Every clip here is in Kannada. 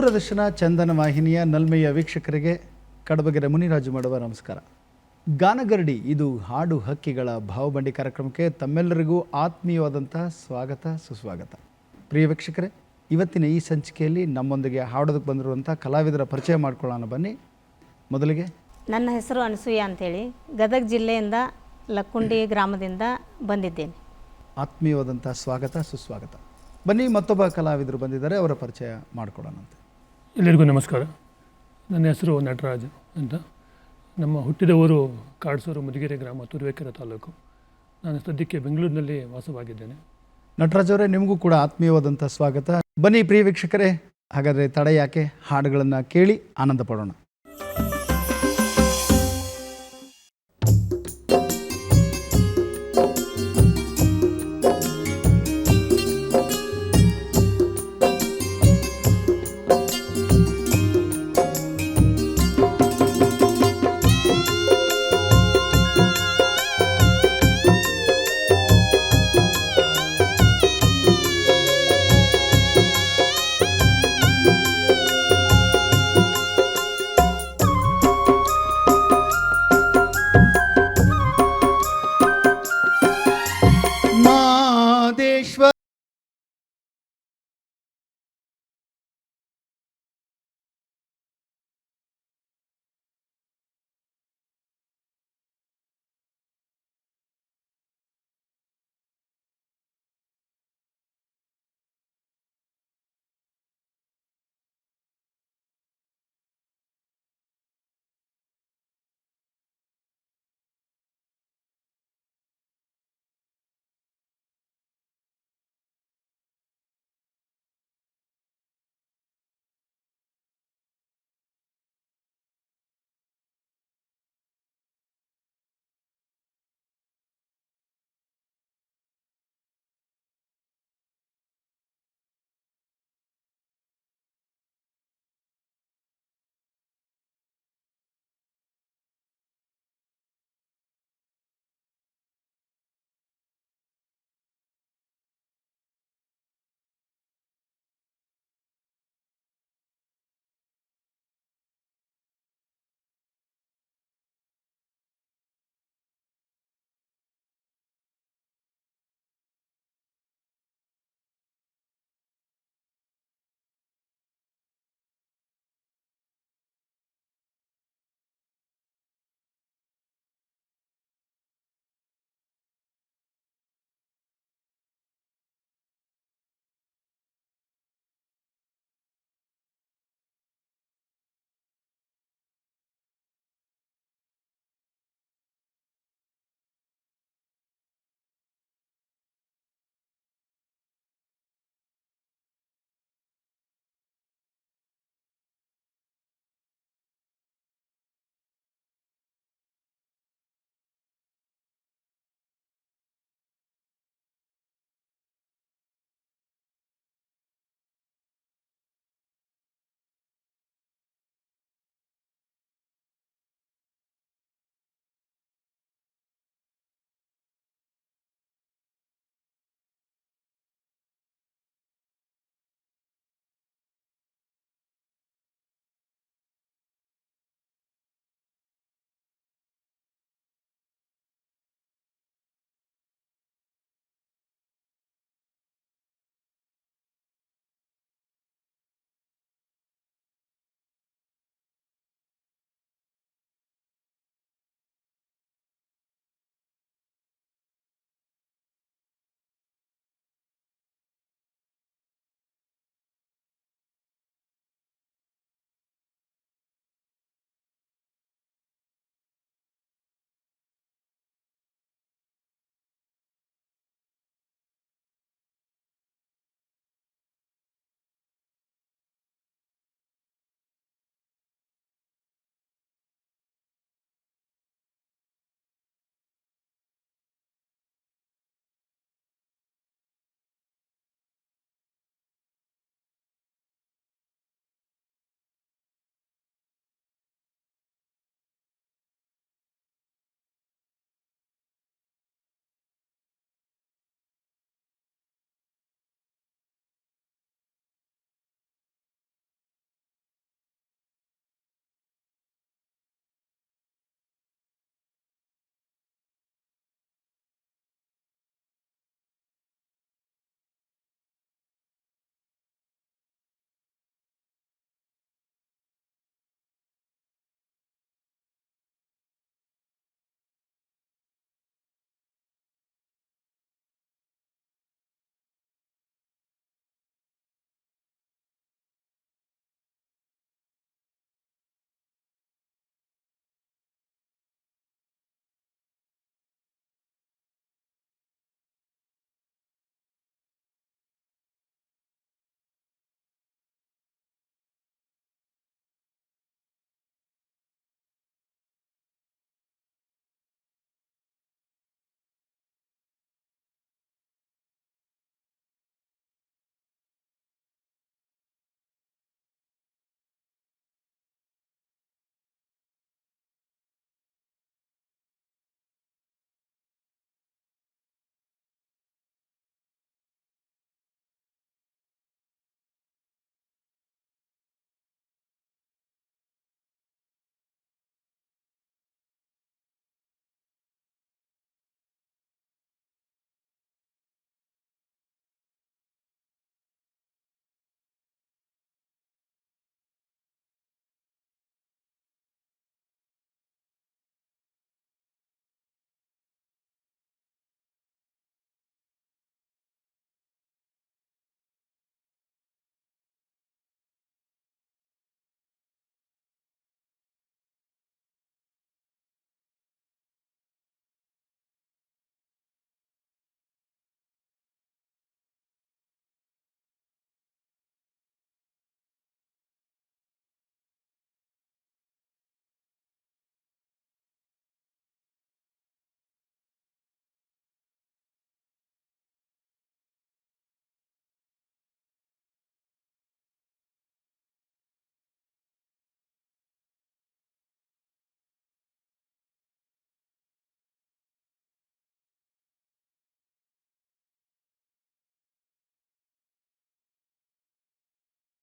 ದೂರದರ್ಶನ ಚಂದನ ವಾಹಿನಿಯ ನಲ್ಮೆಯ ವೀಕ್ಷಕರಿಗೆ ಕಡಬಗೆರೆ ಮುನಿರಾಜು ಮಾಡುವ ನಮಸ್ಕಾರ. ಗಾನಗರಡಿ ಇದು ಹಾಡು ಹಕ್ಕಿಗಳ ಭಾವಬಂಡಿ ಕಾರ್ಯಕ್ರಮಕ್ಕೆ ತಮ್ಮೆಲ್ಲರಿಗೂ ಆತ್ಮೀಯವಾದಂಥ ಸ್ವಾಗತ ಸುಸ್ವಾಗತ. ಪ್ರಿಯ ವೀಕ್ಷಕರೇ ಇವತ್ತಿನ ಈ ಸಂಚಿಕೆಯಲ್ಲಿ ನಮ್ಮೊಂದಿಗೆ ಹಾಡೋದಕ್ಕೆ ಬಂದಿರುವಂಥ ಕಲಾವಿದರ ಪರಿಚಯ ಮಾಡ್ಕೊಳ್ಳೋಣ ಬನ್ನಿ. ಮೊದಲಿಗೆ ನನ್ನ ಹೆಸರು ಅನಸೂಯ ಅಂತೇಳಿ ಗದಗ ಜಿಲ್ಲೆಯಿಂದ ಲಕ್ಕುಂಡಿ ಗ್ರಾಮದಿಂದ ಬಂದಿದ್ದೇನೆ. ಆತ್ಮೀಯವಾದಂಥ ಸ್ವಾಗತ ಸುಸ್ವಾಗತ. ಬನ್ನಿ ಮತ್ತೊಬ್ಬ ಕಲಾವಿದರು ಬಂದಿದ್ದಾರೆ ಅವರ ಪರಿಚಯ ಮಾಡಿಕೊಡೋಣಂತೆ ಎಲ್ಲರಿಗೂ ನಮಸ್ಕಾರ. ನನ್ನ ಹೆಸರು ನಟರಾಜ್ ಅಂತ. ನಮ್ಮ ಹುಟ್ಟಿದ ಊರು ಕಾಡ್ಸೂರು ಮುದಿಗೆರೆ ಗ್ರಾಮ ತುರುವೇಕೆರೆ ತಾಲೂಕು. ನಾನು ಸದ್ಯಕ್ಕೆ ಬೆಂಗಳೂರಿನಲ್ಲಿ ವಾಸವಾಗಿದ್ದೇನೆ. ನಟರಾಜ್ ಅವರೇ, ನಿಮಗೂ ಕೂಡ ಆತ್ಮೀಯವಾದಂಥ ಸ್ವಾಗತ. ಬನ್ನಿ ಪ್ರಿಯ ವೀಕ್ಷಕರೇ, ಹಾಗಾದರೆ ತಡೆ ಯಾಕೆ ಹಾಡುಗಳನ್ನು ಕೇಳಿ ಆನಂದ ಪಡೋಣ.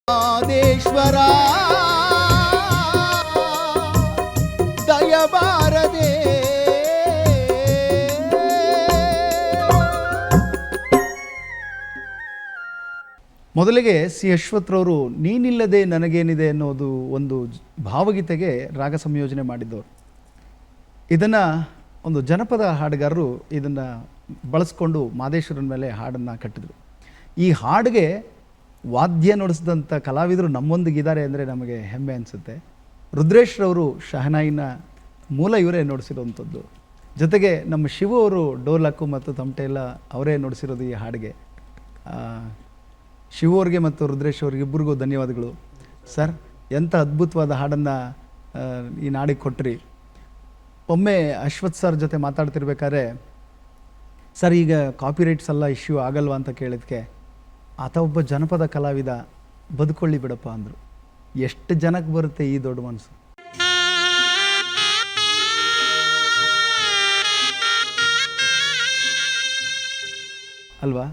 ಮಾದೇಶ್ವರ ದಯಬಾರದೆ ಮೊದಲಿಗೆ ಸಿ ಅಶ್ವಥ್ರವರು ನೀನಿಲ್ಲದೆ ನನಗೇನಿದೆ ಅನ್ನೋದು ಒಂದು ಭಾವಗೀತೆಗೆ ರಾಗ ಸಂಯೋಜನೆ ಮಾಡಿದ್ದವರು. ಇದನ್ನು ಒಂದು ಜನಪದ ಹಾಡುಗಾರರು ಇದನ್ನು ಬಳಸ್ಕೊಂಡು ಮಾದೇಶ್ವರನ ಮೇಲೆ ಹಾಡನ್ನು ಕಟ್ಟಿದರು. ಈ ಹಾಡಿಗೆ ವಾದ್ಯ ನುಡಿಸಿದಂಥ ಕಲಾವಿದರು ನಮ್ಮೊಂದಿಗಿದ್ದಾರೆ ಅಂದರೆ ನಮಗೆ ಹೆಮ್ಮೆ ಅನಿಸುತ್ತೆ. ರುದ್ರೇಶ್ರವರು ಶಹನಾಯಿನ ಮೂಲ ಇವರೇ ನುಡಿಸಿರುವಂಥದ್ದು. ಜೊತೆಗೆ ನಮ್ಮ ಶಿವು ಅವರು ಡೋಲಕ್ಕು ಮತ್ತು ತಮಟೆ ಎಲ್ಲ ಅವರೇ ನುಡಿಸಿರೋದು ಈ ಹಾಡಿಗೆ. ಶಿವು ಅವ್ರಿಗೆ ಮತ್ತು ರುದ್ರೇಶ್ ಅವ್ರಿಗೆ ಇಬ್ಬರಿಗೂ ಧನ್ಯವಾದಗಳು. ಸರ್, ಎಂಥ ಅದ್ಭುತವಾದ ಹಾಡನ್ನು ಈ ನಾಡಿಗೆ ಕೊಟ್ರಿ. ಒಮ್ಮೆ ಅಶ್ವಥ್ ಸರ್ ಜೊತೆ ಮಾತಾಡ್ತಿರ್ಬೇಕಾದ್ರೆ, ಸರ್, ಈಗ ಕಾಪಿರೈಟ್ಸ್ ಎಲ್ಲ ಇಶ್ಯೂ ಆಗಲ್ವಾ? ಅಂತ ಕೇಳಿದ್ಕೆ ಆತ ಒಬ್ಬ ಜನಪದ ಕಲಾವಿದ, ಬದುಕೊಳ್ಳಿ ಬಿಡಪ್ಪ ಅಂದರು. ಎಷ್ಟು ಜನಕ್ಕೆ ಬರುತ್ತೆ ಈ ದೊಡ್ಡ ಮನಸ್ಸು ಅಲ್ವಾ?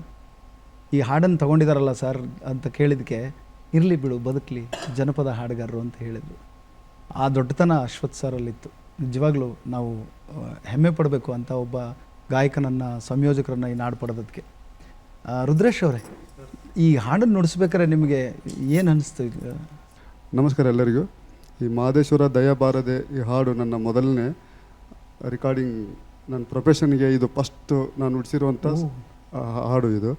ಈ ಹಾಡನ್ನು ತಗೊಂಡಿದಾರಲ್ಲ ಸರ್ ಅಂತ ಕೇಳಿದಕ್ಕೆ ಇರಲಿ ಬಿಡು, ಬದುಕಲಿ, ಜನಪದ ಹಾಡುಗಾರರು ಅಂತ ಹೇಳಿದರು. ಆ ದೊಡ್ಡತನ ಅಶ್ವಥ್ ಸರಲ್ಲಿತ್ತು ನಿಜವಾಗ್ಲೂ ನಾವು ಹೆಮ್ಮೆ ಪಡಬೇಕು ಅಂತ ಒಬ್ಬ ಗಾಯಕನನ್ನು, ಸಂಯೋಜಕರನ್ನು ಈ ನಾಡು ಪಡೆದದಕ್ಕೆ ರುದ್ರೇಶ್ ಅವರೇ ಈ ಹಾಡನ್ನು ನುಡಿಸ್ಬೇಕಾದ್ರೆ ನಿಮಗೆ ಏನು ಅನಿಸ್ತು ನಮಸ್ಕಾರ ಎಲ್ಲರಿಗೂ. ಈ ಮಹದೇಶ್ವರ ದಯ ಬಾರದೆ ಈ ಹಾಡು ನನ್ನ ಮೊದಲನೇ ರೆಕಾರ್ಡಿಂಗ್ ನನ್ನ ಪ್ರೊಫೆಷನ್ಗೆ ಇದು ಫಸ್ಟ್ ನಾನು ನುಡಿಸಿರುವಂಥ ಹಾಡು ಇದು.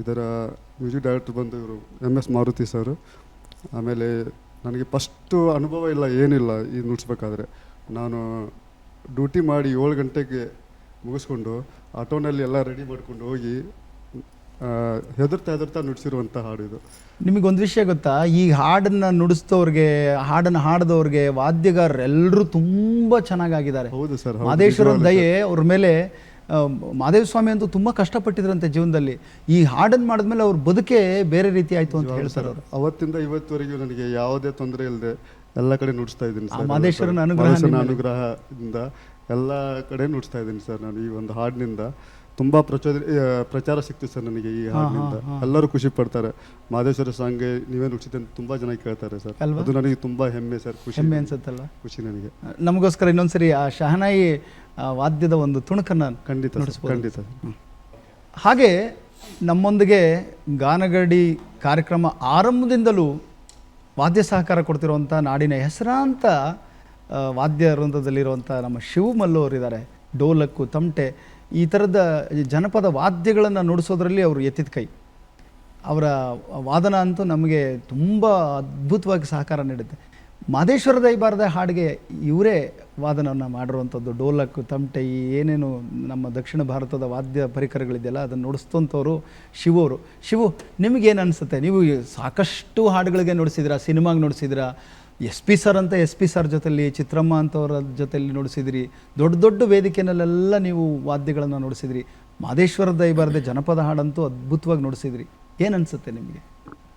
ಇದರ ಮ್ಯೂಸಿಕ್ ಡೈರೆಕ್ಟರ್ ಬಂದು ಇವರು ಎಂ ಎಸ್ ಮಾರುತಿ ಸರ್ ಆಮೇಲೆ ನನಗೆ ಫಸ್ಟು ಅನುಭವ ಇಲ್ಲ ಏನಿಲ್ಲ ಇದು ನುಡಿಸ್ಬೇಕಾದ್ರೆ. ನಾನು ಡ್ಯೂಟಿ ಮಾಡಿ ಏಳು ಗಂಟೆಗೆ ಮುಗಿಸ್ಕೊಂಡು ಆಟೋನಲ್ಲಿ ಎಲ್ಲ ರೆಡಿ ಮಾಡ್ಕೊಂಡು ಹೋಗಿ ಹೆದರ್ತಾ ಹೆದರ್ತಾ ನುಡಿಸಿರುವಂಥ ಹಾಡು ಇದು. ನಿಮಗೊಂದು ವಿಷಯ ಗೊತ್ತಾ? ಈ ಹಾಡನ್ನು ನುಡಿಸ್ತವ್ರಿಗೆ ಹಾಡನ್ನು ಹಾಡಿದವ್ರಿಗೆ ವಾದ್ಯಗಾರರೆಲ್ಲರೂ ತುಂಬ ಚೆನ್ನಾಗಾಗಿದ್ದಾರೆ. ಹೌದು ಸರ್ ಹೌದು, ಸರ್ ನಿಜವಾಗ್ಲೂ ದಯೆ ಅವ್ರ ಮೇಲೆ ಮಾದೇವ ಸ್ವಾಮಿ ಅಂತೂ ತುಂಬ ಕಷ್ಟಪಟ್ಟಿದ್ರಂತೆ ಜೀವನದಲ್ಲಿ. ಈ ಹಾಡನ್ನು ಮಾಡಿದ್ಮೇಲೆ ಅವ್ರ ಬದುಕೆ ಬೇರೆ ರೀತಿ ಆಯ್ತು ಅಂತ ಹೇಳ್ತಾರೆ ಅವರು. ಅವತ್ತಿಂದ ಇವತ್ತುವರೆಗೂ ನನಗೆ ಯಾವುದೇ ತೊಂದರೆ ಇಲ್ಲದೆ ಎಲ್ಲ ಕಡೆ ನುಡಿಸ್ತಾ ಇದ್ದೀನಿ ಆ ಸರ್. ಮಾದೇಶ್ವರನ ಅನುಗ್ರಹ ಮಾದೇಶ್ವರನ ಅನುಗ್ರಹದಿಂದ ಎಲ್ಲ ಕಡೆ ನುಡಿಸ್ತಾ ಇದ್ದೀನಿ ಸರ್ ನಾನು ಈ ಒಂದು ಹಾಡಿನಿಂದ. ತುಂಬಾ ಪ್ರಚೋದ ಪ್ರಚಾರ ಸಿಕ್ತು ಸರ್ ನನಗೆ ಈ ಹಾಡಿನಿಂದ. ಎಲ್ಲರೂ ಖುಷಿ ಪಡ್ತಾರೆ. ಮಹದೇಶ್ವರ ಸಾಂಗ್ ನೀವೇ ನುಡಿಸಿದೆ ಅಂತ ತುಂಬಾ ಜನ ಕೇಳ್ತಾರೆ ಸರ್? ಅದು ನನಗೆ ತುಂಬಾ ಹೆಮ್ಮೆ ಸರ್ ಖುಷಿ ಹೆಮ್ಮೆ ಅನ್ಸುತ್ತಲ್ಲ ಖುಷಿ ನನಗೆ. ನಮಗೋಸ್ಕರ ಇನ್ನೊಂದ್ಸರಿ ಆ ಶಹನಾಯಿ ವಾದ್ಯದ ಒಂದು ತುಣುಕನ್ನು ಖಂಡಿತ ಖಂಡಿತ ಹಾಗೆ ನಮ್ಮೊಂದಿಗೆ ಗಾನಗಡಿ ಕಾರ್ಯಕ್ರಮ ಆರಂಭದಿಂದಲೂ ವಾದ್ಯ ಸಹಕಾರ ಕೊಡ್ತಿರುವಂಥ ನಾಡಿನ ಹೆಸರಾಂತ ವಾದ್ಯ ವೃಂದದಲ್ಲಿರುವಂಥ ನಮ್ಮ ಶಿವಮಲ್ಲು ಇದ್ದಾರೆ. ಡೋಲಕ್ಕು ತಮಟೆ ಈ ಥರದ ಜನಪದ ವಾದ್ಯಗಳನ್ನು ನುಡಿಸೋದ್ರಲ್ಲಿ ಅವರು ಎತ್ತಿದ ಕೈ. ಅವರ ವಾದನ ಅಂತೂ ನಮಗೆ ತುಂಬ ಅದ್ಭುತವಾಗಿ ಸಹಕಾರ ನೀಡುತ್ತೆ. ಮಾದೇಶ್ವರ ದೈಬಾರದ ಹಾಡಿಗೆ ಇವರೇ ವಾದನವನ್ನು ಮಾಡಿರುವಂಥದ್ದು. ಡೋಲಕ್ ತಮಟೆ ಏನೇನು ನಮ್ಮ ದಕ್ಷಿಣ ಭಾರತದ ವಾದ್ಯ ಪರಿಕರಗಳಿದೆಯಲ್ಲ, ಅದನ್ನು ನುಡಿಸ್ತಂಥವ್ರು ಶಿವರು. ಶಿವು, ನಿಮಗೇನು ಅನಿಸುತ್ತೆ? ನೀವು ಸಾಕಷ್ಟು ಹಾಡುಗಳಿಗೆ ನುಡಿಸಿದಿರಾ, ಸಿನಿಮಾಗೆ ನುಡಿಸಿದಿರಾ? ಎಸ್ ಪಿ ಸರ್ ಅಂತ ಎಸ್ ಪಿ ಸರ್ ಜೊತೆಲಿ ಚಿತ್ರಮ್ಮ ಅಂತವರ ಜೊತೆಯಲ್ಲಿ ನುಡಿಸಿದಿರಿ. ದೊಡ್ಡ ದೊಡ್ಡ ವೇದಿಕೆನಲ್ಲೆಲ್ಲ ನೀವು ವಾದ್ಯಗಳನ್ನು ನುಡಿಸಿದ್ರಿ. ಮಾದೇಶ್ವರ ದೈಬಾರದೆ ಜನಪದ ಹಾಡಂತೂ ಅದ್ಭುತವಾಗಿ ನುಡಿಸಿದ್ರಿ. ಏನು ಅನಿಸುತ್ತೆ ನಿಮಗೆ?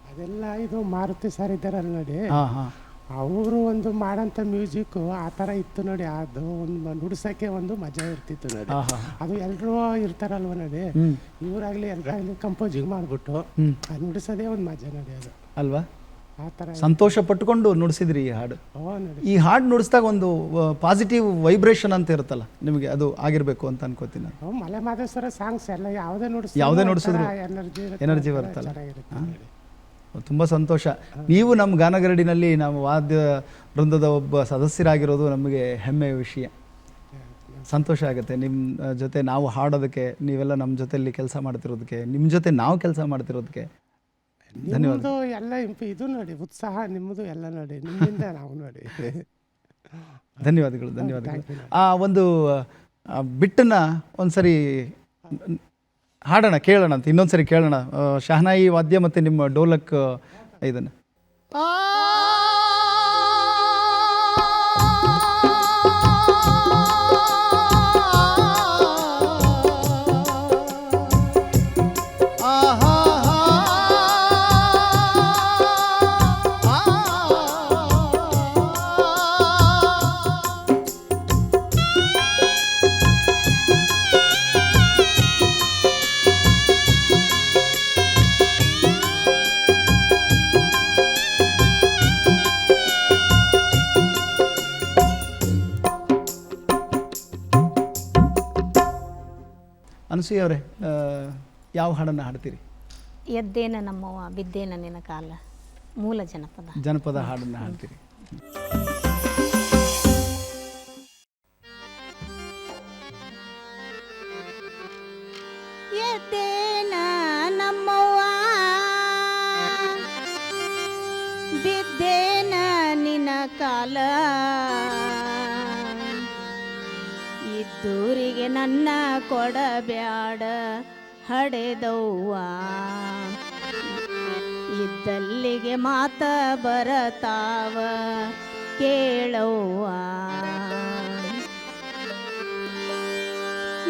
ಅದೆಲ್ಲ ಇದು ಮಾರುತಿ ಸರ್ ಇದ್ದಾರಲ್ಲ ನೋಡಿ. ಹಾಂ ಹಾಂ. ಅವರು ಒಂದು ಮಾಡಂತ ಮ್ಯೂಸಿಕ್ ಆ ಥರ ಇತ್ತು ನೋಡಿ. ಅದು ಒಂದು ನುಡ್ಸಕ್ಕೆ ಒಂದು ಮಜಾ ಇರ್ತಿತ್ತು ನೋಡಿ. ಅದು ಎಲ್ಲರೂ ಇರ್ತಾರಲ್ವ ನೋಡಿ. ಇವರಾಗಲಿ ಎಲ್ರಾಗ್ಲಿ ಕಂಪೋಸಿಂಗ್ ಮಾಡಿಬಿಟ್ಟು ಅದು ನುಡಿಸೋದೇ ಒಂದು ಮಜಾ ನೋಡಿ ಅದು. ಅಲ್ವಾ? ಸಂತೋಷ ಪಟ್ಟುಕೊಂಡು ನುಡಿಸಿದ್ರಿ ಈ ಹಾಡು. ಈ ಹಾಡು ನುಡಿಸಿದಾಗ ಒಂದು ಪಾಸಿಟಿವ್ ವೈಬ್ರೇಷನ್ ಅಂತ ಇರುತ್ತಲ್ಲ ನಿಮಗೆ ಅದು ಆಗಿರಬೇಕು ಅಂತ ಅನ್ಕೋತೀನಿ ಮಲೆ ಮಾದೇಶ್ವರ ಸಾಂಗ್ಸ್ ಎಲ್ಲ ಯಾವುದೇ ನುಡಿಸ್ ಯಾವುದೇ ನುಡ್ಸಿದ್ರು ಎನರ್ಜಿ ಬರುತ್ತಲ್ಲ. ತುಂಬ ಸಂತೋಷ. ನೀವು ನಮ್ಮ ಗಾನಗರಡಿನಲ್ಲಿ ನಾವು ವಾದ್ಯ ವೃಂದದ ಒಬ್ಬ ಸದಸ್ಯರಾಗಿರೋದು ನಮಗೆ ಹೆಮ್ಮೆಯ ವಿಷಯ. ಸಂತೋಷ ಆಗುತ್ತೆ. ನಿಮ್ಮ ಜೊತೆ ನಾವು ಹಾಡೋದಕ್ಕೆ ನೀವೆಲ್ಲ ನಮ್ಮ ಜೊತೆಯಲ್ಲಿ ಕೆಲಸ ಮಾಡ್ತಿರೋದಕ್ಕೆ ನಿಮ್ಮ ಜೊತೆ ನಾವು ಕೆಲಸ ಮಾಡ್ತಿರೋದಕ್ಕೆ ನಿಮ್ಮದು ಎಲ್ಲ ಇಂಪ- ಇದು ನೋಡಿ ಉತ್ಸಾಹ ನಿಮ್ಮದು ಎಲ್ಲ ನೋಡಿ ನಿಮ್ಮಿಂದ ನಾವು ನೋಡಿ. ಧನ್ಯವಾದಗಳು ಧನ್ಯವಾದಗಳು. ಆ ಒಂದು ಬಿಟ್ಟನ್ನ ಒಂದ್ಸರಿ ಹಾಡೋಣ ಕೇಳೋಣ ಅಂತ ಇನ್ನೊಂದ್ಸರಿ ಕೇಳೋಣ. ಶಹನಾಯಿ ವಾದ್ಯ ಮತ್ತು ನಿಮ್ಮ ಡೋಲಕ್ ಇದನ್ನು. ಅವರೇ ಯಾವ ಹಾಡನ್ನು ಹಾಡ್ತೀರಿ? ಎದ್ದೇನ ನಮ್ಮವ್ವ ಬಿದ್ದೇನ ನಿನ್ನ ಕಾಲ. ಮೂಲ ಜನಪದ. ಜನಪದ ಹಾಡನ್ನು ಹಾಡ್ತೀರಿ. ಎದ್ದೇನ ನಮ್ಮವ್ವ ಬಿದ್ದೇನ ನಿನ್ನ ಕಾಲ. ಇದ್ದೂರಿಗೆ ನನ್ನ ಕೊಡಬ್ಯಾಡ, ಹಡೆದವ್ವ. ಇದ್ದಲ್ಲಿಗೆ ಮಾತ ಬರತಾವ, ಕೇಳವ್ವ.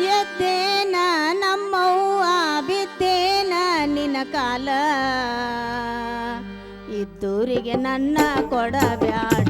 ಎದ್ದೇನ ನಮ್ಮವ್ವ, ಬಿದ್ದೇನ ನಿನ್ನ ಕಾಲ. ಇದ್ದೂರಿಗೆ ನನ್ನ ಕೊಡಬ್ಯಾಡ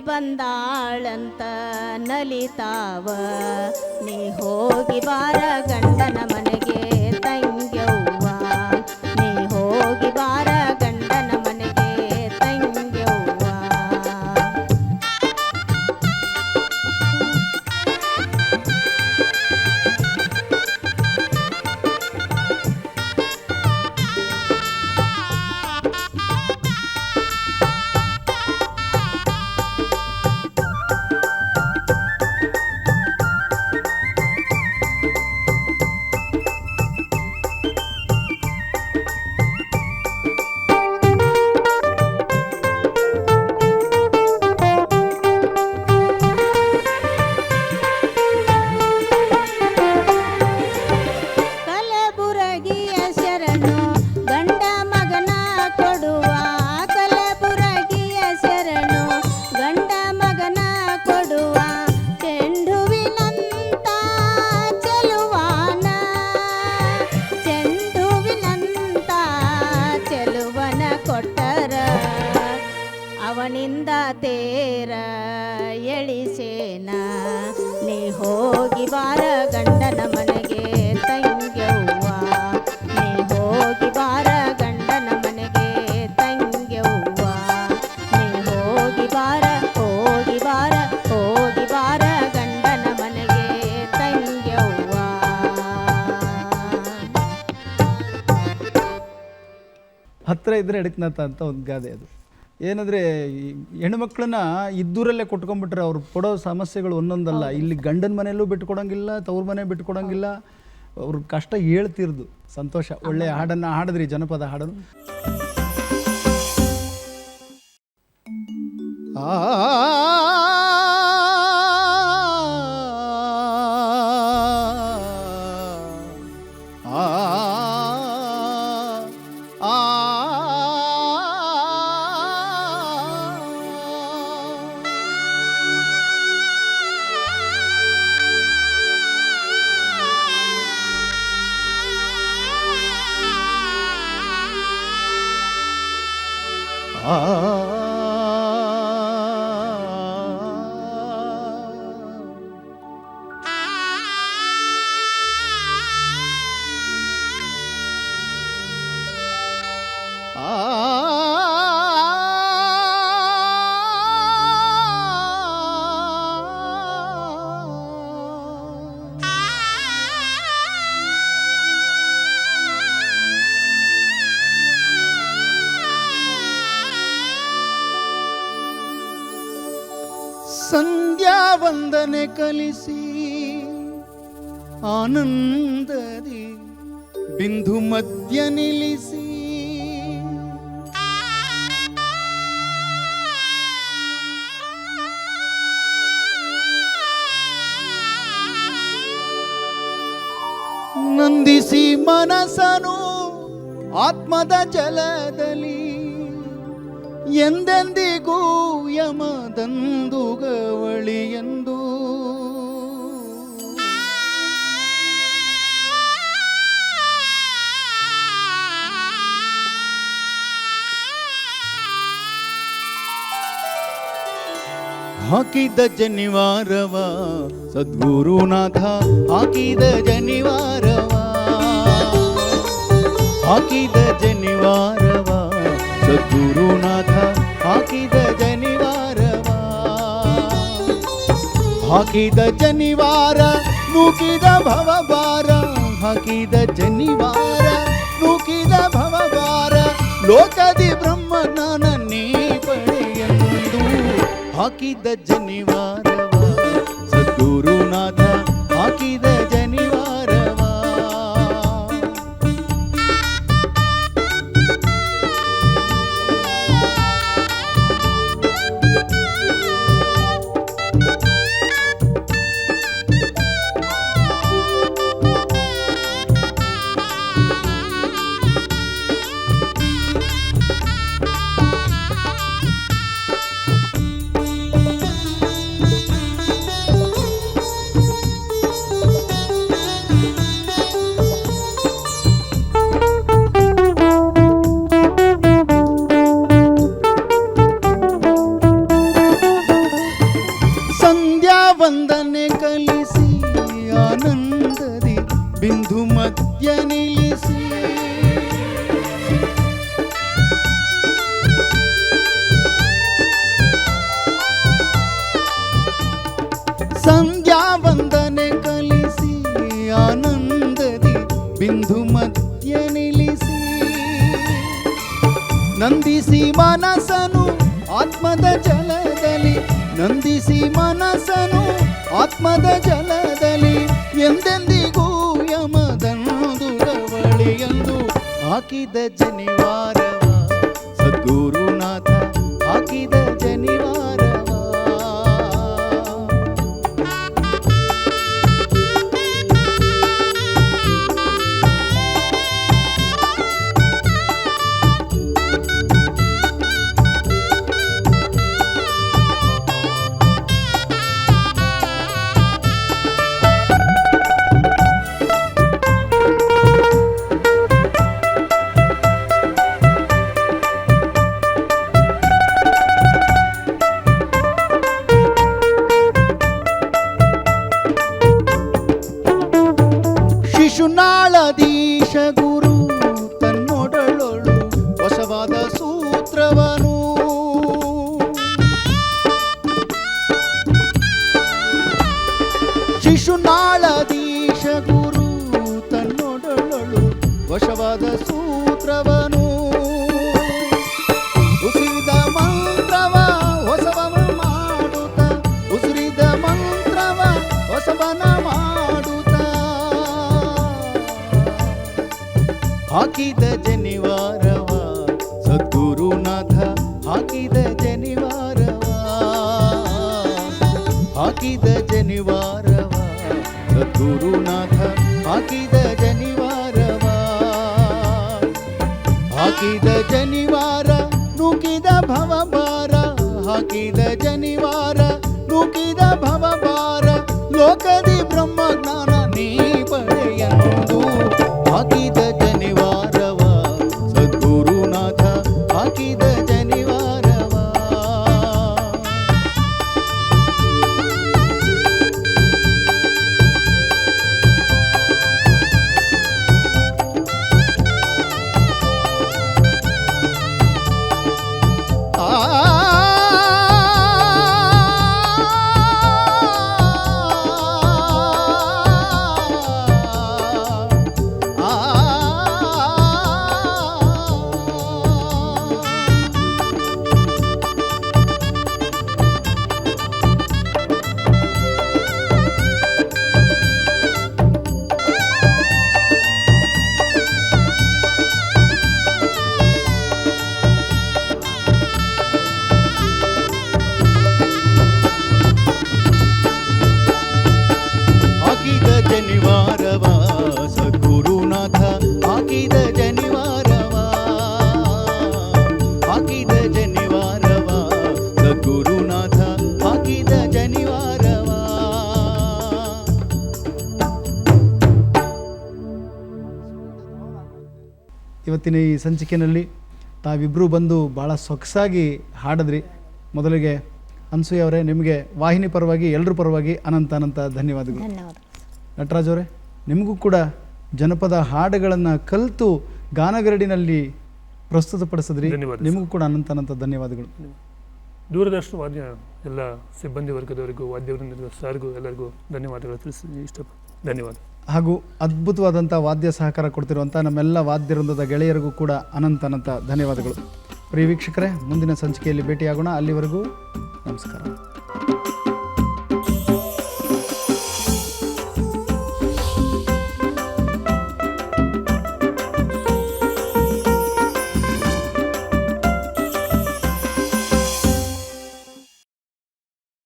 ಬಂದಾಳಂತ ನಲಿತಾವ. ನೀ ಹೋಗಿ ಬಾರ ಗಂಡನ ಮನೆಗೆ ತಂಗ್ಯವ್ವ. ನೀ ಹೋಗಿ ಬಾರ ಹತ್ತಿರ ಇದ್ದರೆ ಎಡಕ್ನತ ಅಂತ ಒಂದು ಗಾದೆ ಅದು. ಏನಂದರೆ ಹೆಣ್ಮಕ್ಳನ್ನ ಇದ್ದೂರಲ್ಲೇ ಕೊಟ್ಕೊಂಡ್ಬಿಟ್ರೆ ಅವ್ರು ಕೊಡೋ ಸಮಸ್ಯೆಗಳು ಒಂದೊಂದಲ್ಲ. ಇಲ್ಲಿ ಗಂಡನ ಮನೆಯಲ್ಲೂ ಬಿಟ್ಕೊಡೋಂಗಿಲ್ಲ ತವ್ರ ಮನೆ ಬಿಟ್ಕೊಡೋಂಗಿಲ್ಲ. ಅವ್ರ ಕಷ್ಟ ಹೇಳ್ತಿರ್ದು. ಸಂತೋಷ. ಒಳ್ಳೆಯ ಹಾಡನ್ನು ಹಾಡಿದ್ರಿ ಜನಪದ ಹಾಡನ್ನು ಆ Ah. ವಂದನೆ ಕಲಿಸಿ ಆನಂದದಿ ಬಿಂದು ಮಧ್ಯ ನಿಲ್ಲಿಸಿ. ನಂದಿಸಿ ಮನಸನು ಆತ್ಮದ ಜಲದಲ್ಲಿ ಎಂದೆಂದಿಗೂ ಯಮದಂದುಗವಳಿ ಹಾಕಿದ ಜನಿವಾರವ. ಸದ್ಗುರುನಾಥ ಹಾಕಿದ ಜನಿವಾರವ. ಹಾಕಿದ ಜನಿವಾರವ. ಸದ್ಗುರುನಾಥ ಹಾಕಿದ ಜನಿವಾರವ. ಹಾಕಿದ ಜನಿವಾರ, ನೂಕಿದ ಭವಭಾರ. ಹಾಕಿದ ಜನಿವಾರ, ನೂಕಿದ ಭವಭಾರ. ಲೋಕದಿ ಬ್ರಹ್ಮಜ್ಞಾನನ್ನೇ ಪಡೆಯೆಂದು ಹಾಕಿದ ಜನಿವಾರವ. ಸದ್ಗುರುನಾಥ ಹಾಕಿದ ಜನಿವಾರವ ಆತ್ಮದ ಜಲದಲ್ಲಿ ಎಂದೆಂದಿಗೂ ಯಮದಂದು ಎಂದು ಹಾಕಿದ ಜನಿವಾರವ ಸದ್ಗುರುನಾಥ శిశునాళది ಹಾಕಿದ ಜನಿವಾರ ನುಕಿದ ಭವಭಾರ ಹಾಕಿದ ಜನಿವಾರ ನುಕಿದ ಭವಭಾರ ಲೋಕದಿ ಬ್ರಹ್ಮಜ್ಞಾನ ನೀ ಪಡೆಯಂದು ಹಾಕಿದ ಇವತ್ತಿನ ಈ ಸಂಚಿಕೆಯಲ್ಲಿ ತಾವಿಬ್ಬರೂ ಬಂದು ಭಾಳ ಸೊಗಸಾಗಿ ಹಾಡಿದ್ರಿ. ಮೊದಲಿಗೆ ಅನ್ಸೂಯ ಅವರೇ ನಿಮಗೆ ವಾಹಿನಿ ಪರವಾಗಿ ಎಲ್ಲರ ಪರವಾಗಿ ಅನಂತ ಅನಂತ ಧನ್ಯವಾದಗಳು. ಧನ್ಯವಾದ. ನಟರಾಜ್ ಅವರೇ ನಿಮಗೂ ಕೂಡ ಜನಪದ ಹಾಡುಗಳನ್ನು ಕಲಿತು ಗಾನಗರಡಿನಲ್ಲಿ ಪ್ರಸ್ತುತಪಡಿಸಿದ್ರಿ. ಧನ್ಯವಾದ. ನಿಮಗೂ ಕೂಡ ಅನಂತ ಅನಂತ ಧನ್ಯವಾದಗಳು. ದೂರದರ್ಶನ ವಾದ್ಯ ಎಲ್ಲ ಸಿಬ್ಬಂದಿ ವರ್ಗದವರಿಗೂ ವಾದ್ಯವೃಂದರಿಗೂ ಸಾರಿಗೂ ಎಲ್ಲರಿಗೂ ಧನ್ಯವಾದಗಳು ತಿಳಿಸಿ ಇಷ್ಟ ಧನ್ಯವಾದ. ಹಾಗೂ ಅದ್ಭುತವಾದಂಥ ವಾದ್ಯ ಸಹಕಾರ ಕೊಡ್ತಿರುವಂಥ ನಮ್ಮೆಲ್ಲ ವಾದ್ಯವೃಂದದ ಗೆಳೆಯರಿಗೂ ಕೂಡ ಅನಂತ ಅನಂತ ಧನ್ಯವಾದಗಳು. ಪ್ರಿಯ ವೀಕ್ಷಕರೇ, ಮುಂದಿನ ಸಂಚಿಕೆಯಲ್ಲಿ ಭೇಟಿಯಾಗೋಣ. ಅಲ್ಲಿವರೆಗೂ ನಮಸ್ಕಾರ.